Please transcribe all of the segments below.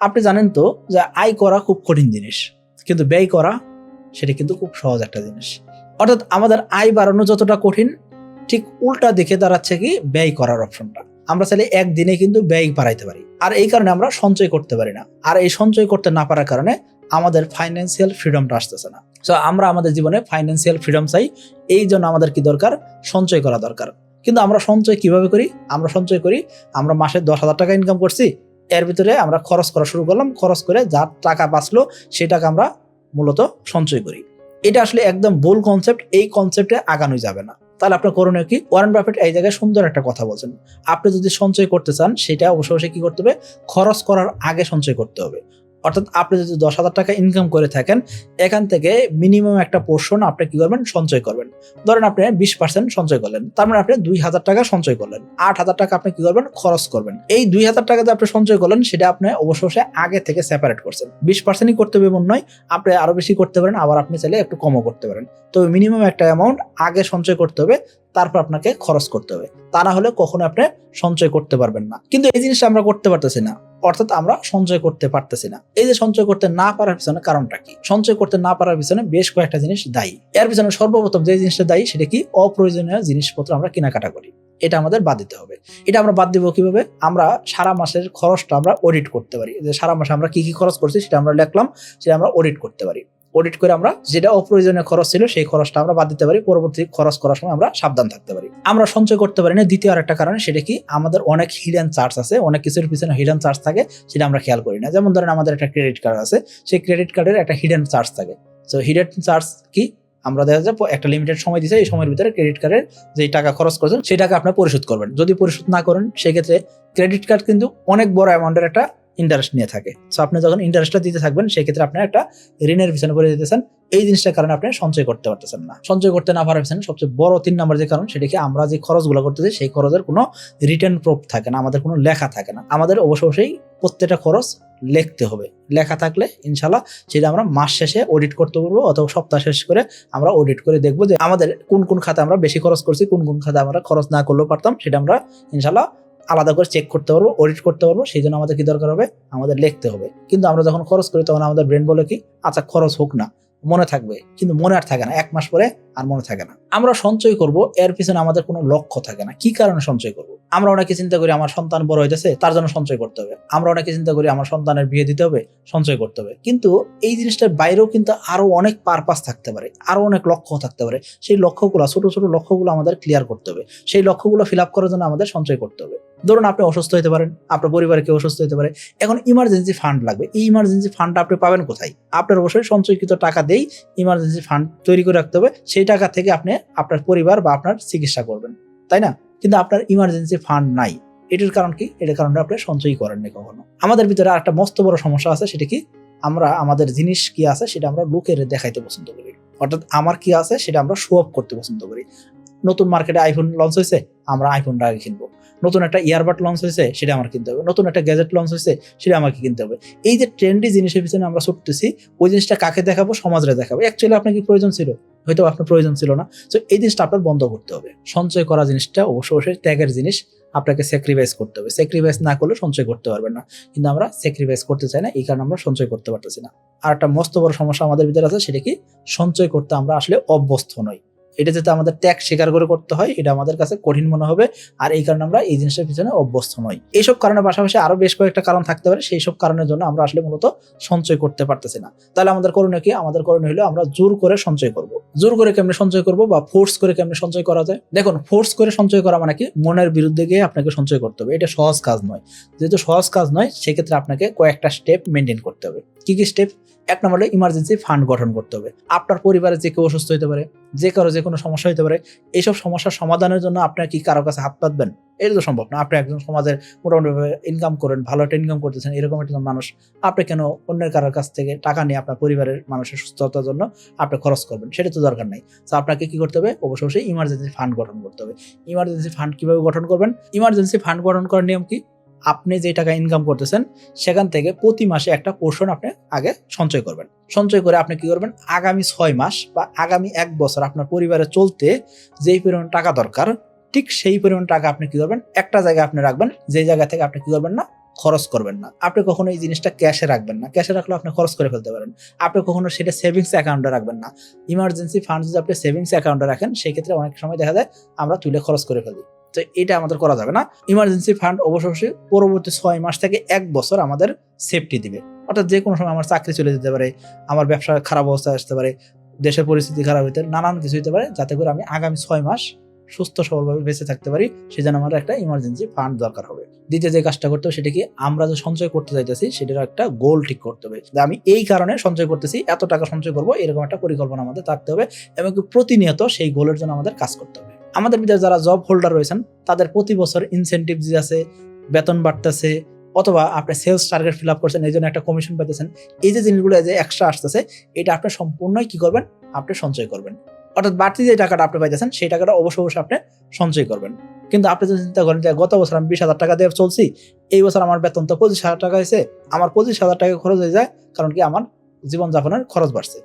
আপনি জানেন তো যে আয় করা খুব কঠিন জিনিস, কিন্তু ব্যয় করা সেটা কিন্তু খুব সহজ একটা জিনিস। অর্থাৎ আমাদের আয় বাড়ানো যতটা কঠিন, ঠিক উল্টা দিকে দাঁড়াচ্ছে কি ব্যয় করার অপশনটা। আমরা চাইলে একদিনে কিন্তু ব্যয় বাড়াইতে পারি। আর এই কারণে আমরা সঞ্চয় করতে পারি না। আর এই সঞ্চয় করতে না পারার কারণে আমাদের ফাইন্যান্সিয়াল ফ্রিডমটা আসতেছে না। সো আমরা আমাদের জীবনে ফাইন্যান্সিয়াল ফ্রিডম চাই, এই জন্য আমাদের কি দরকার? সঞ্চয় করা দরকার। কিন্তু আমরা সঞ্চয় কীভাবে করি? আমরা সঞ্চয় করি, আমরা মাসে দশ হাজার টাকা ইনকাম করছি এর ভিতরে আমরা খরচ করা শুরু করলাম। খরচ করে যা টাকা বাঁচলো, সেই টাকা আমরা মূলত সঞ্চয় করি। এটা আসলে একদম ভুল কনসেপ্ট এই কনসেপ্টে আগানোই যাবে না। তাহলে আপনার করণীয় কি? ওয়ারেন বাফেট এই জায়গায় সুন্দর একটা কথা বলছেন। আপনি যদি সঞ্চয় করতে চান, সেটা অবশ্য অবশ্যই কি করতে হবে? খরচ করার আগে সঞ্চয় করতে হবে। অর্থাৎ আপনি যদি দশ হাজার টাকা ইনকাম করে থাকেন, এখান থেকে মিনিমাম একটা পোর্শন আপনি কি করবেন? সঞ্চয় করবেন। ধরেন আপনি বিশ পার্সেন্ট সঞ্চয় করলেন, তার মানে আপনি দুই হাজার টাকা সঞ্চয় করলেন। আট হাজার টাকা আপনি কি করবেন? খরচ করবেন। এই দুই হাজার টাকা যে আপনি সঞ্চয় করলেন, সেটা আপনি অবশ্য অবশ্যই আগে থেকে সেপারেট করছেন। বিশ পার্সেন্টই করতে হবে এমন নয়, আপনি আরও বেশি করতে পারেন, আবার আপনি চাইলে একটু কমও করতে পারেন। তবে মিনিমাম একটা অ্যামাউন্ট আগে সঞ্চয় করতে হবে, তারপর আপনাকে খরচ করতে হবে। তা না হলে কখনো আপনি সঞ্চয় করতে পারবেন না। কিন্তু এই জিনিসটা আমরা করতে পারতেছি না। অর্থাৎ আমরা সঞ্চয় করতে পারতেছি না। এই যে সঞ্চয় করতে না পারার পিছনে কারণটা কি? সঞ্চয় করতে না পারার পিছনে বেশ কয়েকটা জিনিস দায়ী। এর পিছনে সর্বপ্রথম যে জিনিসটা দায়ী, সেটা কি? অপ্রয়োজনীয় জিনিসপত্র আমরা কেনাকাটা করি। এটা আমাদের বাদ দিতে হবে। এটা আমরা বাদ দিব কীভাবে? আমরা সারা মাসের খরচটা আমরা অডিট করতে পারি। যে সারা মাসে আমরা কি কি খরচ করছি, সেটা আমরা লিখলাম, সেটা আমরা অডিট করতে পারি। অডিট করে আমরা যেটা অপ্রয়োজনীয় খরচ ছিল সেই খরচটা আমরা বাদ দিতে পারি। পরবর্তী খরচ করার সময় আমরা সাবধান থাকতে পারি। আমরা সঞ্চয় করতে পারি না। দ্বিতীয় আরেকটা কারণে সেটা কি? আমাদের অনেক হিডেন চার্জ আছে। অনেক কিছুর পিছনে হিডেন চার্জ থাকে সেটা আমরা খেয়াল করি না। যেমন ধরেন আমাদের একটা ক্রেডিট কার্ড আছে। সেই ক্রেডিট কার্ডের একটা হিডেন চার্জ থাকে। তো হিডেন চার্জ কি? আমরা দেখা যায় একটা লিমিটেড সময় দিচ্ছে এই সময়ের ভিতরে ক্রেডিট কার্ডের যে টাকা খরচ করছেন, সেই টাকা আপনার পরিশোধ করবেন। যদি পরিশোধ না করেন, সেক্ষেত্রে ক্রেডিট কার্ড কিন্তু অনেক বড় অ্যামাউন্টের একটা ইন্টারেস্ট নিয়ে থাকে। সো আপনি যখন ইন্টারেস্টটা দিতে থাকবেন, সেক্ষেত্রে আপনি একটা ঋণের পিছনে পড়ে দিতেছেন এই জিনিসটার কারণে আপনি সঞ্চয় করতে পারতেছেন না। সঞ্চয় করতে না পারার পিছনে সবচেয়ে বড় তিন নাম্বার যে কারণ সেটা কি আমরা যে খরচগুলো করতেছি, সেই খরচের কোনো রিটার্ন প্রুফ থাকে না, আমাদের কোনো লেখা থাকে না। আমাদের অবশ্য অবশ্যই প্রত্যেকটা খরচ লিখতে হবে। লেখা থাকলে ইনশাল্লাহ সেটা আমরা মাস শেষে অডিট করতে পারব অথবা সপ্তাহ শেষ করে আমরা অডিট করে দেখব যে আমাদের কোন কোন খাতে আমরা বেশি খরচ করছি, কোন কোন খাতে আমরা খরচ না করলেও পারতাম, সেটা আমরা ইনশাল্লাহ আলাদা করে চেক করতে পারব অডিট করতে পারব, সেই জন্য আমাদের কি দরকার হবে? আমাদের লিখতে হবে। কিন্তু আমরা যখন খরচ করি তখন আমাদের ব্রেন বলে কি আচ্ছা খরচ হোক না, মনে থাকবে। কিন্তু মনে আর থাকে না, এক মাস পরে আর মনে থাকে না। আমরা সঞ্চয় করব, এর পিছনে আমাদের কোনো লক্ষ্য থাকে না। কি কারণে সঞ্চয় করব? আমরা অনেকে চিন্তা করি আমার সন্তান বড় হইতেছে, তার জন্য সঞ্চয় করতে হবে। আমরা অনেকে চিন্তা করি আমার সন্তানের বিয়ে দিতে হবে, সঞ্চয় করতে হবে। কিন্তু এই জিনিসটার বাইরেও কিন্তু আরও অনেক পারপাস থাকতে পারে, আরও অনেক লক্ষ্য থাকতে পারে। সেই লক্ষ্যগুলো, ছোট ছোট লক্ষ্যগুলো আমাদের ক্লিয়ার করতে হবে। সেই লক্ষ্যগুলো ফিল আপ করার জন্য আমাদের সঞ্চয় করতে হবে। ধরুন আপনি অসুস্থ হতে পারেন, আপনার পরিবারে কেউ অসুস্থ হতে পারে, এখন ইমার্জেন্সি ফান্ড লাগবে। এই ইমার্জেন্সি ফান্ডটা আপনি পাবেন কোথায়? আপনার অবশ্যই সঞ্চয়কৃত টাকা দেই ইমার্জেন্সি ফান্ড তৈরি করে রাখতে হবে, সেই টাকা থেকে আপনি আপনার পরিবার বা আপনার চিকিৎসা করবেন, তাই না? কিন্তু আপনার ইমার্জেন্সি ফান্ড নাই। এটার কারণ কি? এটার কারণে আপনি সঞ্চয়ই করেননি কখনো। আমাদের ভিতরে একটা মস্ত বড় সমস্যা আছে, সেটা কি? আমরা, আমাদের জিনিস কি আছে, সেটা আমরা লোকের দেখাইতে পছন্দ করি। অর্থাৎ আমার কি আছে, সেটা আমরা শো অফ করতে পছন্দ করি। নতুন মার্কেটে আইফোন লঞ্চ হয়েছে আমরা আইফোনটা আগে কিনবো। নতুন একটা ইয়ারবাড লঞ্চ হয়েছে, সেটা আমার কিনতে হবে। নতুন একটা গ্যাজেট লঞ্চ হয়েছে, সেটা আমাকে কিনতে হবে। এই যে ট্রেন্ডি জিনিসের পিছনে আমরা ছুটতেছি, ওই জিনিসটা কাকে দেখাবো? সমাজরে দেখাবো। অ্যাকচুয়ালি আপনার কি প্রয়োজন ছিল? হয়তো আপনার প্রয়োজন ছিল না। তো এই জিনিসটা আপনার বন্ধ করতে হবে। সঞ্চয় করা জিনিসটা অবশ্যই অবশ্যই ত্যাগের জিনিস। আপনাকে স্যাক্রিফাইস করতে হবে। স্যাক্রিফাইস না করলে সঞ্চয় করতে পারবেন না। কিন্তু আমরা স্যাক্রিফাইস করতে চাই না, এই কারণে আমরা সঞ্চয় করতে পারতেছি না। আর একটা মস্ত বড় সমস্যা আমাদের ভিতরে আছে, সেটা কি? সঞ্চয় করতে আমরা আসলে অভ্যস্ত নই। এটা যাতে আমাদের ত্যাগ স্বীকার করে করতে হয়, এটা আমাদের কাছে কঠিন মনে হবে। আর এই কারণে আমরা এই জিনিসের পিছনে অভ্যস্ত নই। এইসব কারণের পাশাপাশি আরও বেশ কয়েকটা কারণ থাকতে পারে। সেই সব কারণের জন্য আমরা আসলে মূলত সঞ্চয় করতে পারতেছি না। তাহলে আমাদের করণীয় কি? আমাদের করণীয় হলো আমরা জোর করে সঞ্চয় করব। জোর করে কেমনে সঞ্চয় করব বা ফোর্স করে কেমনে সঞ্চয় করা যায়? দেখুন ফোর্স করে সঞ্চয় করা মানে কি? মনের বিরুদ্ধে গিয়ে আপনাকে সঞ্চয় করতে হবে। এটা সহজ কাজ নয়। যেহেতু সহজ কাজ নয়, সেক্ষেত্রে আপনাকে কয়েকটা স্টেপ মেনটেন করতে হবে। কি কি স্টেপ এক নম্বরে ইমার্জেন্সি ফান্ড গঠন করতে হবে। আপনার পরিবারে যে কেউ অসুস্থ হতে পারে, যে কারও যে কোনো সমস্যা হতে পারে, এইসব সমস্যার সমাধানের জন্য আপনার কি কারও কাছে হাত পাতবেন? এটা তো সম্ভব না। আপনি একজন সমাজের মোটামুটিভাবে ইনকাম করেন, ভালো একটা ইনকাম করতেছেন, এরকম একটা মানুষ, আপনি কেন অন্যের কারোর কাছ থেকে টাকা নিয়ে আপনার পরিবারের মানুষের সুস্থতার জন্য আপনি খরচ করবেন? সেটা তো দরকার নাই। তো আপনাকে কি করতে হবে? অবশ্যই অবশ্যই ইমার্জেন্সি ফান্ড গঠন করতে হবে। ইমার্জেন্সি ফান্ড কীভাবে গঠন করবেন? ইমার্জেন্সি ফান্ড গঠন করার নিয়ম কি? আপনি যে টাকা ইনকাম করতেছেন, সেখান থেকে প্রতি মাসে একটা পোর্শন আপনি আগে সঞ্চয় করবেন। সঞ্চয় করে আপনি কি করবেন? আগামী ছয় মাস বা আগামী এক বছর আপনার পরিবারে চলতে যেই পরিমাণ টাকা দরকার, ঠিক সেই পরিমাণ টাকা আপনি কি করবেন? একটা জায়গায় আপনি রাখবেন যে জায়গা থেকে আপনি কি করবেন না? খরচ করবেন না। আপনি কখনো এই জিনিসটা ক্যাশে রাখবেন না। ক্যাশে রাখলে আপনি খরচ করে ফেলতে পারেন। আপনি কখনো সেটা সেভিংস অ্যাকাউন্টে রাখবেন না। ইমার্জেন্সি ফান্ড যদি আপনি সেভিংস অ্যাকাউন্টে রাখেন, সেক্ষেত্রে অনেক সময় দেখা যায় আমরা তুলে খরচ করে ফেলি। তো এটা আমাদের করা যাবে না। ইমার্জেন্সি ফান্ড অবশ্যই পরবর্তী ছয় মাস থেকে এক বছর আমাদের সেফটি দিবে। অর্থাৎ যে কোনো সময় আমার চাকরি চলে যেতে পারে, আমার ব্যবসা খারাপ অবস্থায় আসতে পারে, দেশের পরিস্থিতি খারাপ হইতে নানান কিছু হতে পারে, যাতে করে আমি আগামী ছয় মাস সুস্থ, সবলভাবে বেঁচে থাকতে পারি সেজন্য আমার একটা ইমার্জেন্সি ফান্ড দরকার হবে। দ্বিতীয় যে কাজটা করতে হবে সেটা কি আমরা যে সঞ্চয় করতে চাইতেছি, সেটার একটা গোল ঠিক করতে হবে। আমি এই কারণে সঞ্চয় করতেছি, এত টাকা সঞ্চয় করব, এরকম একটা পরিকল্পনা আমাদের থাকতে হবে এবং প্রতিনিয়ত সেই গোলের জন্য আমাদের কাজ করতে হবে। আমাদের ভিতরে যারা জব হোল্ডার রয়েছেন, তাদের প্রতি বছর ইনসেন্টিভ যে আছে, বেতন বাড়তেছে, অথবা আপনি সেলস টার্গেট ফিল আপ করছেন, এই জন্য একটা কমিশন পাইতেছেন, এই যে জিনিসগুলো যে এক্সট্রা আসতেছে, এটা আপনি সম্পূর্ণই কি করবেন? আপনি সঞ্চয় করবেন। অর্থাৎ বাড়তি যে টাকাটা আপনি পাইতেছেন, সেই টাকাটা অবশ্যই অবশ্যই আপনি সঞ্চয় করবেন। কিন্তু আপনি যদি চিন্তা করেন যে গত বছর আমি বিশ হাজার টাকা দিয়ে চলছি, এই বছর আমার বেতন তো পঁচিশ হাজার টাকা হয়েছে, আমার পঁচিশ হাজার টাকা খরচ হয়ে যায়, কারণ কি আমার জীবনযাপনের খরচ বাড়ছে।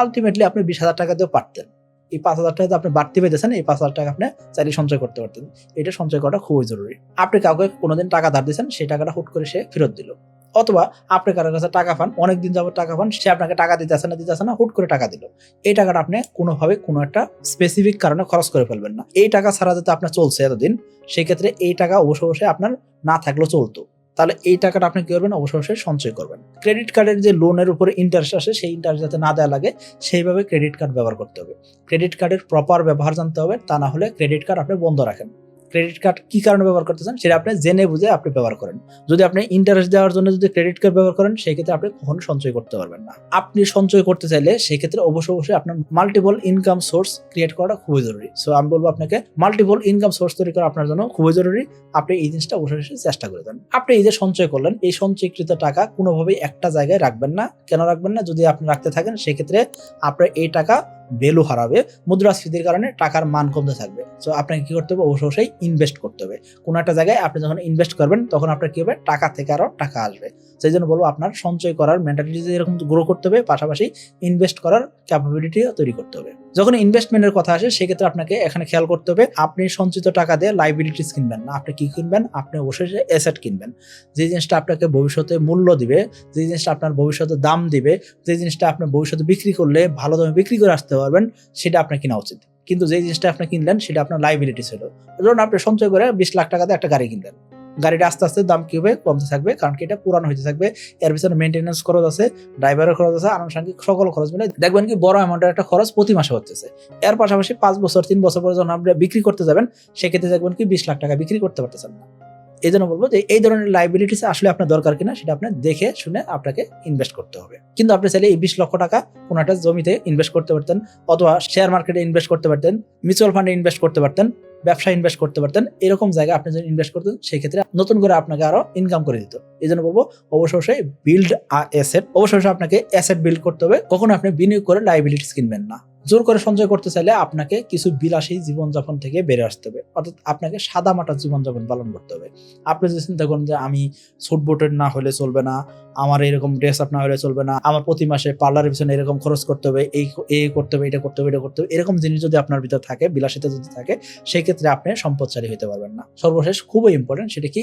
আলটিমেটলি আপনি বিশ হাজার টাকা দিয়েও পারতেন। এই পাঁচ হাজার টাকা আপনি বাড়তি পেতেছেন, এই পাঁচ হাজার টাকা আপনি চাইলে সঞ্চয় করতে পারতেন। এটা সঞ্চয় করাটা খুবই জরুরি। আপনি কাউকে কোনোদিন টাকা ধার দিয়েছেন, সেই টাকাটা হুট করে সে ফেরত দিল। অথবা আপনি কারোর কাছে টাকা পান, অনেকদিন যাবত টাকা পান, সে আপনাকে টাকা দিতে আসে না, দিতে আসে না, হুট করে টাকা দিল। এই টাকাটা আপনি কোনোভাবে কোনো একটা স্পেসিফিক কারণে খরচ করে ফেলবেন না। এই টাকা ছাড়া যাতে আপনার চলছে এতদিন, সেই ক্ষেত্রে এই টাকা অবশ্য অবশ্যই আপনার না থাকলেও চলতো। তাহলে এই টাকাটা আপনি কি করবেন? অবশ্যই সঞ্চয় করবেন। ক্রেডিট কার্ডের যে লোনের উপরে ইন্টারেস্ট আসে, সেই ইন্টারেস্ট যাতে না দেওয়া লাগে, সেইভাবে ক্রেডিট কার্ড ব্যবহার করতে হবে। ক্রেডিট কার্ডের প্রপার ব্যবহার জানতে হবে, তা না হলে ক্রেডিট কার্ড আপনি বন্ধ রাখেন। ক্রেডিট কার্ড কি কারণে ব্যবহার করতে চান সেটা আপনি জেনে বুঝে আপনি ব্যবহার করেন। যদি আপনি ইন্টারেস্ট দেওয়ার জন্য যদি ক্রেডিট কার্ড ব্যবহার করেন সেই ক্ষেত্রে আপনি কখনো সঞ্চয় করতে পারবেন না। আপনি সঞ্চয় করতে চাইলে সেই ক্ষেত্রে অবশ্যই অবশ্যই আপনার মাল্টিপল ইনকাম সোর্স ক্রিয়েট করাটা খুবই জরুরি। সো আমি বলব আপনাকে মাল্টিপল ইনকাম সোর্স তৈরি করা আপনার জন্য খুবই জরুরি। আপনি এই জিনিসটা অবশ্যই চেষ্টা করে দেন আপনি এই যে সঞ্চয় করলেন, এই সঞ্চয়কৃত টাকা কোনোভাবেই একটা জায়গায় রাখবেন না। কেন রাখবেন না? যদি আপনি রাখতে থাকেন, সেক্ষেত্রে আপনার এই টাকা ভ্যালু হারাবে, মুদ্রাস্ফীতির কারণে টাকার মান কমতে থাকবে। সো আপনাকে কি করতে হবে? অবশ্যই ইনভেস্ট করতে হবে। কোনো একটা জায়গায় আপনি যখন ইনভেস্ট করবেন, তখন আপনার কি হবে? টাকা থেকে আরও টাকা আসবে। সেই জন্য বলব, আপনার সঞ্চয় করার মেন্টালিটি এরকম গ্রো করতে হবে। পাশাপাশি ইনভেস্ট করার ক্যাপাবিলিটিও তৈরি করতে হবে। যখন ইনভেস্টমেন্টের কথা আসে, সেক্ষেত্রে আপনাকে এখানে খেয়াল করতে হবে, আপনি সঞ্চিত টাকা দিয়ে লাইবিলিটিস কিনবেন না। আপনি কি কিনবেন? আপনি অবশ্যই অ্যাসেট কিনবেন। যে জিনিসটা আপনাকে ভবিষ্যতে মূল্য দিবে, যে জিনিসটা আপনার ভবিষ্যতে দাম দিবে, যে জিনিসটা আপনার ভবিষ্যতে বিক্রি করলে, ভালো দামে বিক্রি করে আসতে পারবেন, সেটা আপনার কেনা উচিত। কিন্তু যে জিনিসটা আপনি কিনলেন, সেটা আপনার লাইবিলিটি ছিল। ধরুন আপনি সঞ্চয় করে বিশ লাখ টাকাতে একটা গাড়ি কিনলেন। গাড়িটা আস্তে আস্তে দাম কি হবে? কমতে থাকবে, কারণ কি এটা পুরানো হইতে থাকবে। এর পিছনে মেনটেন্যান্স খরচ আছে ড্রাইভারের খরচ আছে, আনুষঙ্গিক সকল খরচ মিলে দেখবেন কি বড় অ্যামাউন্টের একটা খরচ প্রতি মাসে হচ্ছে। এর পাশাপাশি পাঁচ বছর, তিন বছর পরে যখন আপনি বিক্রি করতে যাবেন, সেক্ষেত্রে দেখবেন কি বিশ লাখ টাকা বিক্রি করতে পারতেছেন না। এই জন্য বলব যে এই ধরনের লাইবিলিটিস আসলে আপনার দরকার কিনা সেটা আপনি দেখে শুনে আপনাকে ইনভেস্ট করতে হবে। কিন্তু আপনি চাইলে এই বিশ লক্ষ টাকা কোনো একটা জমিতে ইনভেস্ট করতে পারতেন অথবা শেয়ার মার্কেটে ইনভেস্ট করতে পারতেন মিউচুয়াল ফান্ডে ইনভেস্ট করতে পারতেন ব্যবসা ইনভেস্ট করতে পারতেন, এরকম জায়গায় আপনি যদি ইনভেস্ট করতেন সেই ক্ষেত্রে নতুন করে আপনাকে আরও ইনকাম করে দিত। এই জন্য বলব অবশ্যই বিল্ড আ অ্যাসেট অবশ্যই আপনাকে অ্যাসেট বিল্ড করতে হবে। কখনো আপনি বিনিয়োগ করে লাইবিলিটিস কিনবেন না। জোর করে সঞ্চয় করতে চাইলে আপনাকে কিছু বিলাসী জীবনযাপন থেকে বেড়ে আসতে হবে। অর্থাৎ আপনাকে সাদা মাটা জীবনযাপন পালন করতে হবে। আপনি যদি চিন্তা করেন যে আমি সুট বুটের না হলে চলবে না, আমার এরকম ড্রেস আপ না হলে চলবে না, আমার প্রতি মাসে পার্লারের পিছনে এরকম খরচ করতে হবে, এই এই করতে হবে, এটা করতে হবে, এটা করতে হবে, এরকম জিনিস যদি আপনার ভিতর থাকে, বিলাসিতা যদি থাকে সেই ক্ষেত্রে আপনি সম্পদশালী হতে পারবেন না। সর্বশেষ খুবই ইম্পর্টেন্ট সেটা কি?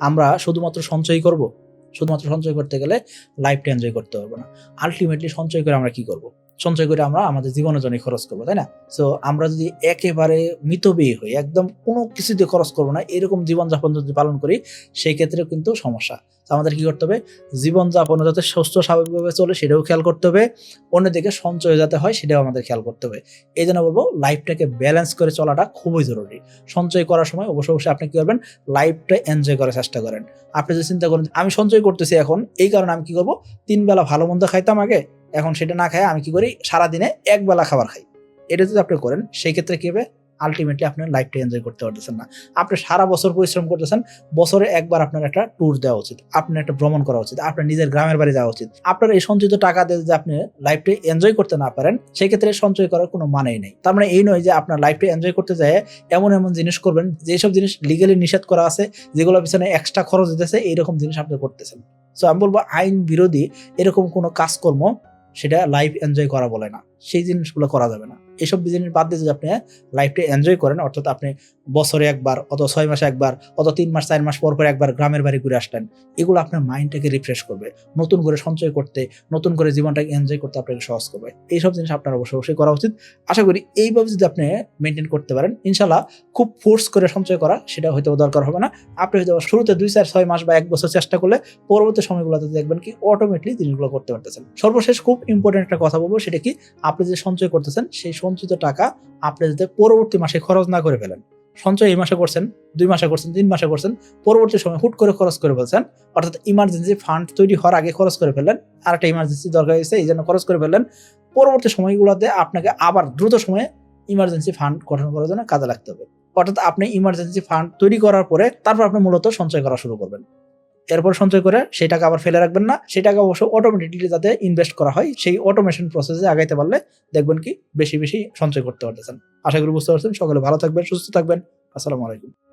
আমরা শুধুমাত্র সঞ্চয় করব? শুধুমাত্র সঞ্চয় করতে গেলে লাইফটা এনজয় করতে পারব না। আলটিমেটলি সঞ্চয় করে আমরা কি করব? সঞ্চয় করে আমরা আমাদের জীবনের জন্য খরচ করব, তাই না? সো আমরা যদি একেবারে মিতব্যয়ী হই, একদম কোনো কিছুতে খরচ করব না, এরকম জীবনযাপন যদি পালন করি, সেই ক্ষেত্রে কিন্তু সমস্যা। তো আমাদের কি করতে হবে? জীবনযাপন যাতে সুস্থ, স্বাভাবিকভাবে চলে, সেটাও খেয়াল করতে হবে। অন্যদিকে সঞ্চয় যাতে হয়, সেটাও আমাদের খেয়াল করতে হবে। এই জন্য বলব লাইফটাকে ব্যালেন্স করে চলাটা খুবই জরুরি। সঞ্চয় করার সময় অবশ্যই অবশ্যই আপনি কি করবেন? লাইফটা এনজয় করার চেষ্টা করেন। আপনি যদি চিন্তা করেন আমি সঞ্চয় করতেছি এখন, এই কারণে আমি কি করব? তিন বেলা ভালো মন্দ খাইতাম আগে এখন সেটা না খাই আমি কি করি? সারাদিনে এক বেলা খাবার খাই। এটা যদি আপনি করেন, সেই ক্ষেত্রে কি হবে? আলটিমেটলি আপনার লাইফটা এনজয় করতে পারতেছেন না। আপনি সারা বছর পরিশ্রম করতেছেন, বছরে একবার আপনার একটা ট্যুর দেওয়া উচিত, আপনার একটা ভ্রমণ করা উচিত, আপনার নিজের গ্রামের বাড়ি যাওয়া উচিত। আপনার এই সঞ্চিত টাকা দিয়ে যদি আপনি লাইফটা এনজয় করতে না পারেন সেক্ষেত্রে সঞ্চয় করার কোনো মানেই নেই। তার মানে এই নয় যে আপনার লাইফটা এনজয় করতে যায় এমন এমন জিনিস করবেন, যেসব জিনিস লিগালি নিষেধ করা আছে যেগুলো পিছনে এক্সট্রা খরচ দিতেছে, এইরকম জিনিস আপনি করতেছেন। সো আমি বলব, আইন বিরোধী এরকম কোনো কাজকর্ম সেটা লাইফ এনজয় করা বলে না। সেই জিনিসগুলো করা যাবে না। এইসব জিনিস বাদ দিয়ে যদি আপনি লাইফটা এনজয় করেন, অর্থাৎ আপনি বছরে একবার অত ছয় মাসে একবার অত তিন মাস, চার মাস পর পর একবার গ্রামের বাড়ি ঘুরে আসলেন, এগুলো আপনার মাইন্ডটাকে রিফ্রেশ করবে। নতুন করে সঞ্চয় করতে, নতুন করে জীবনটাকে এনজয় করতে আপনাকে সহজ করবে। এইসব জিনিস আপনার অবশ্যই অবশ্যই করা উচিত। আশা করি এইভাবে যদি আপনি মেনটেন করতে পারেন ইনশাল্লাহ খুব ফোর্স করে সঞ্চয় করা সেটা হয়তো দরকার হবে না। আপনি হয়তো শুরুতে দুই, চার, ছয় মাস বা এক বছর চেষ্টা করলে পরবর্তী সময়গুলোতে দেখবেন কি অটোমেটিকলি জিনিসগুলো করতে পারতেছেন। সর্বশেষ খুব ইম্পর্টেন্ট একটা কথা বলব, সেটা কি? আপনি যে সঞ্চয় করতেছেন, সেই সঞ্চিত টাকা আপনি যাতে পরবর্তী মাসে খরচ না করে ফেলেন। সঞ্চয় এই মাসে করছেন, দুই মাসে করছেন, তিন মাসে করছেন, পরবর্তী সময় হুট করে খরচ করে ফেলছেন, অর্থাৎ ইমার্জেন্সি ফান্ড তৈরি হওয়ার আগে খরচ করে ফেললেন আর একটা ইমার্জেন্সি দরকার হয়েছে, এই জন্য খরচ করে ফেললেন, পরবর্তী সময়গুলোতে আপনাকে আবার দ্রুত সময়ে ইমার্জেন্সি ফান্ড গঠন করার জন্য কাজে লাগতে হবে। অর্থাৎ আপনি ইমার্জেন্সি ফান্ড তৈরি করার পরে তারপর আপনি মূলত সঞ্চয় করা শুরু করবেন। এরপর সঞ্চয় করে সেই টাকা আবার ফেলে রাখবেন না। সেই টাকা অবশ্য অটোমেটিকলি যাতে ইনভেস্ট করা হয়, সেই অটোমেশন প্রসেসে আগাইতে পারলে দেখবেন কি বেশি বেশি সঞ্চয় করতে পারতেছেন। আশা করি বুঝতে পারছেন। সকলে ভালো থাকবেন, সুস্থ থাকবেন। আসসালামু আলাইকুম।